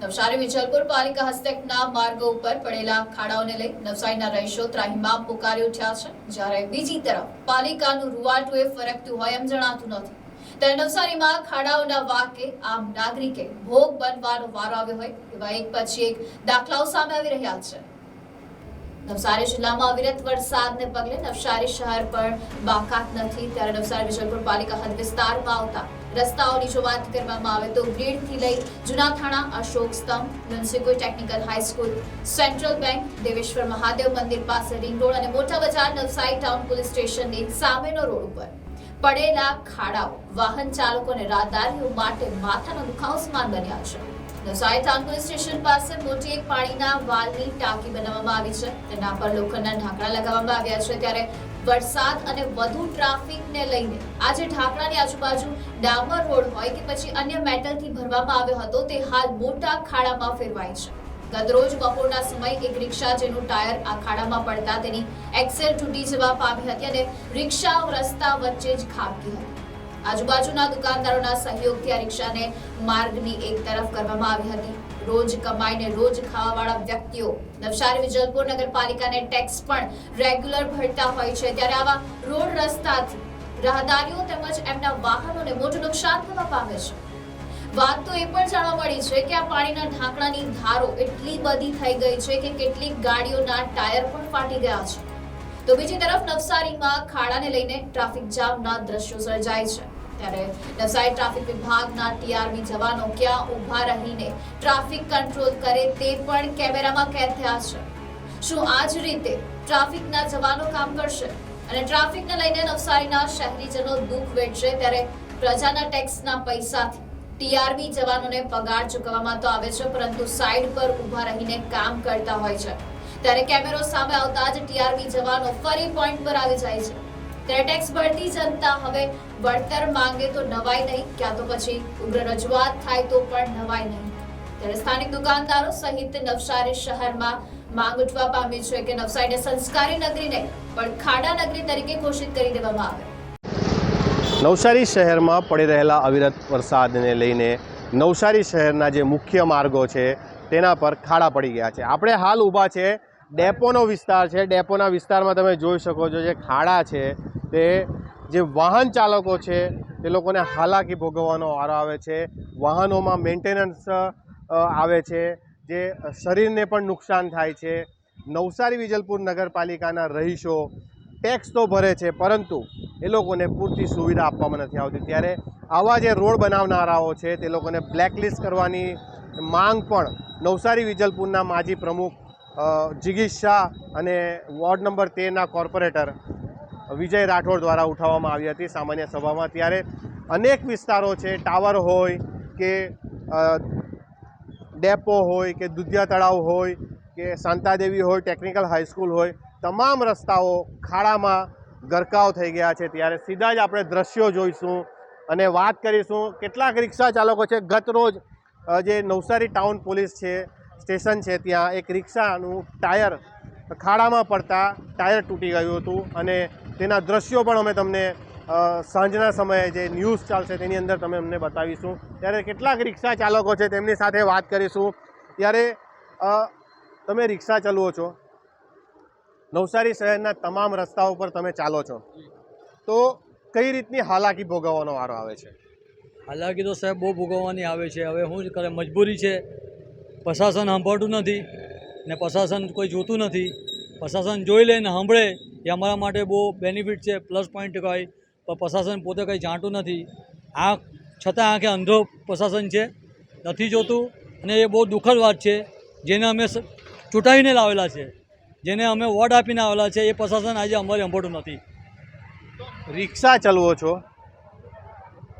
નવસારી વિજલપુર પાલિકા હસ્તકના માર્ગો ઉપર પડેલા ખાડાઓને લઈ નવસારીના રહીશો ત્રાહિમામ પુકારી ઉઠ્યા છે. જ્યારે બીજી તરફ પાલિકાનું રૂવાટું એ ફરકતું હોય એમ જણાતું નથી. ત્યારે નવસારીમાં ખાડાઓના વાકે આમ નાગરિકે ભોગ બનવાનો વારો આવ્યો હોય એવા એક પછી એક દાખલાઓ સામે આવી રહ્યા છે. નવસારી જિલ્લામાં અવિરત વરસાદને પગલે નવસારી શહેર પર બાકાત નથી. ત્યારે નવસારી વિજલપુર પાલિકા હદ વિસ્તારમાં આવતા રસ્તાઓની જો વાત કરવામાં આવે તો ગ્રીડથી લઈ જૂના Thana Ashok Stambh municipal technical high school central bank, Deveshwar Mahadev મંદિર પાસે રિંગ રોડ અને મોટા બજાર નવસારી ટાઉન પોલીસ સ્ટેશનની સામેનો રોડ ઉપર. પડેલા ખાડાઓ, વાહન ચાલકો અને રાહદારીઓ માટે માથાનો દુખાવો સમાન બન્યા છે. નવસારી ટાઉન પોલીસ સ્ટેશન પાસે મોટી એક પાણીના વાલની ટાંકી બનાવવામાં આવી છે. તેના પર લોખંડના ઢાંકણા લગાવવામાં આવ્યા છે. ત્યારે વરસાદ અને વધુ ટ્રાફિકને લઈને. આજે ઢાંકણાની આજુબાજુ ડામર રોડ હોય કે પછી અન્ય મેટલથી ભરવામાં આવ્યો હતો, તે હાલ મોટા ખાડામાં ફેરવાય છે. ગતરોજ બપોરના સમયે એક રિક્ષા જેનું ટાયર આ ખાડામાં પડતા તેની એક્સેલ તૂટી જવા પામી હતી અને રિક્ષા રસ્તા વચ્ચે જ ખાબકી હતી. આજુબાજુના દુકાનદારોના સહયોગથી આ રિક્ષાને માર્ગની એક તરફ કરવામાં આવી હતી. રોજ કમાઈને રોજ ખાવાવાળા વ્યક્તિઓ. નવસારી વિજલપુર નગરપાલિકાને ટેક્સ પણ રેગ્યુલર ભરતા હોય છે. ત્યારે આવા રોડ રસ્તાથી રાહદારીઓ તેમજ એમના વાહનોને મોટું નુકસાન થવા પામે છે. વાત તો એ પણ જાણવા મળી છે કે આ પાણીના ઢાંકણાની ધારો એટલી બધી થઈ ગઈ છે કે કેટલીક ગાડીઓના ટાયર પણ ફાટી ગયા છે. તો બીજી તરફ નવસારીમાં ખાડાને લઈને ટ્રાફિક જામના દ્રશ્યો સર્જાય છે. ત્યારે નવસારી ટ્રાફિક વિભાગના ટીઆરબી જવાનો ક્યાં ઊભા રહીને ટ્રાફિક કંટ્રોલ કરે તે પણ કેમેરામાં કેદ થયા છે. શું આ જ રીતે ટ્રાફિકના જવાનો કામ કરશે? અને ટ્રાફિકને લઈને નવસારીના શહેરીજનો દુઃખ વેઠશે ત્યારે પ્રજાના ટેક્સના પૈસાથી ટીઆરબી જવાનોને પગાર ચૂકવવામાં તો આવે છે, પરંતુ સાઈડ પર ઊભા રહીને કામ કરતા હોય છે. ત્યારે કેમેરો સામે આવતા જ ટીઆરબી જવાનો ફરી પોઈન્ટ પર આવી જાય છે. ત્યારે ટેક્સ જનતા હવે વળતર માંગે તો નવાય નહીં, ક્યાં તો પછી ઉગ્ર રજૂઆત થાય તો પણ નવાય નહીં. ત્યારે સ્થાનિક દુકાનદારો સહિત નવસારી શહેરમાં માંગ ઉઠવા પામી છે કે નવસારીને સંસ્કારી નગરી નહીં પણ ખાડા નગરી તરીકે ઘોષિત કરી દેવામાં આવે. નવસારી શહેરમાં પડી રહેલા અવિરત વરસાદને લઈને નવસારી શહેરના જે મુખ્ય માર્ગો છે તેના પર ખાડા પડી ગયા છે. આપણે હાલ ઊભા છે ડેપોનો વિસ્તાર છે. ડેપોના વિસ્તારમાં તમે જોઈ શકો છો જે ખાડા છે તે જે વાહન ચાલકો છે, તે લોકોને હાલાકી ભોગવવાનો વારો આવે છે, વાહનોમાં મેન્ટેનન્સ આવે છે, જે શરીરને પણ નુકસાન થાય છે. નવસારી વિજલપુર નગરપાલિકાના રહીશો ટેક્સ તો ભરે છે, પરંતુ એ લોકોને પૂરતી સુવિધા આપવામાં નથી આવતી. ત્યારે આવા જે રોડ બનાવનારાઓ છે, તે લોકોને બ્લેકલિસ્ટ કરવાની માંગ પણ નવસારી વિજલપુરના માજી પ્રમુખ જિગીશ શાહ અને વોર્ડ નંબર તેરના કોર્પોરેટર વિજય રાઠોડ દ્વારા ઉઠાવવામાં આવી હતી સામાન્ય સભામાં. ત્યારે અનેક વિસ્તારો છે, ટાવર હોય કે ડેપો હોય કે દુધિયા તળાવ હોય કે શાંતાદેવી હોય, ટેકનિકલ હાઈસ્કૂલ હોય, તમામ રસ્તાઓ ખાડામાં ગરકાવ થઈ ગયા છે. ત્યારે સીધા જ આપણે દ્રશ્યો જોઈશું અને વાત કરીશું કેટલાક રિક્ષા ચાલકો છે. ગત રોજ જે નવસારી ટાઉન પોલીસ છે, સ્ટેશન છે, ત્યાં એક રિક્ષાનું ટાયર ખાડામાં પડતા ટાયર તૂટી ગયું હતું અને તેના દ્રશ્યો પણ અમે તમને સાંજના સમયે જે ન્યૂઝ ચાલશે તેની અંદર તમે અમને બતાવીશું. ત્યારે કેટલાક રિક્ષા ચાલકો છે તેમની સાથે વાત કરીશું. ત્યારે તમે રિક્ષા ચલાવો છો. નવસારી શહેરના તમામ રસ્તાઓ પર તમે ચાલો છો. તો કઈ રીતની હાલાકી ભોગવવાનો વારો આવે છે? હાલાકી તો સાહેબ બહુ ભોગવવાની આવે છે. હવે શું કરે, મજબૂરી છે. પ્રશાસન સાંભળતું નથી ને પ્રશાસન કોઈ જોતું નથી. પ્રશાસન જોઈ લે ને સાંભળે એ અમારા માટે બહુ બેનિફિટ છે પ્લસ પોઈન્ટ કહેવાય પણ પ્રશાસન પોતે કંઈ જાણતું નથી. આ છતાં આંખે અંધો પ્રશાસન છે નથી જોતું. અને એ બહુ દુઃખદ વાત છે જેને અમે ચૂંટાવીને ચૂંટાઈને લાવેલા છે. જેને અમે વોટ આપીને આવેલા છે એ પ્રશાસન આજે અમારે સાંભળતું નથી. રિક્ષા ચલાવો છો.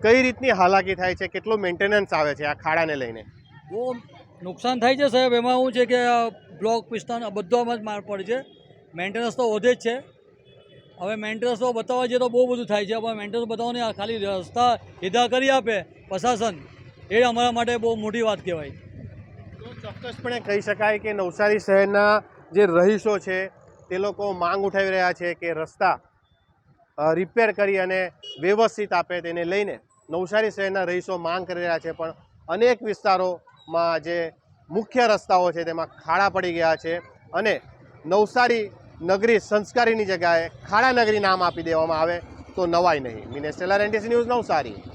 કઈ રીતની હાલાકી થાય છે? કેટલું મેન્ટેનન્સ આવે છે આ ખાડાને લઈને? બહુ નુકસાન થાય છે સાહેબ. એમાં શું છે કે બ્લોક પિસ્તાન આ બધામાં જ માર પડે છે. મેન્ટેનન્સ તો વધે જ છે. હવે મેન્ટેનન્સ તો બતાવવા જઈએ તો બહુ બધું થાય છે. પણ મેન્ટેનન્સ બતાવવાની ખાલી રસ્તા સીધા કરી આપે, પ્રશાસન. એ અમારા માટે બહુ મોટી વાત કહેવાય. ચોક્કસપણે કહી શકાય કે નવસારી શહેરના જે રહીશો છે, તે લોકો માંગ ઉઠાવી રહ્યા છે કે રસ્તા રિપેર કરી અને વ્યવસ્થિત આપે તેને લઈને. નવસારી શહેરના રહીશો માંગ કરી રહ્યા છે, પણ અનેક વિસ્તારોમાં જે મુખ્ય રસ્તાઓ છે, તેમાં ખાડા પડી ગયા છે. અને નવસારી નગરી સંસ્કારીની જગ્યાએ ખાડા નગરી નામ આપી દેવામાં આવે તો નવાય નહીં. Minesh Tailor, NTC news, Navsari.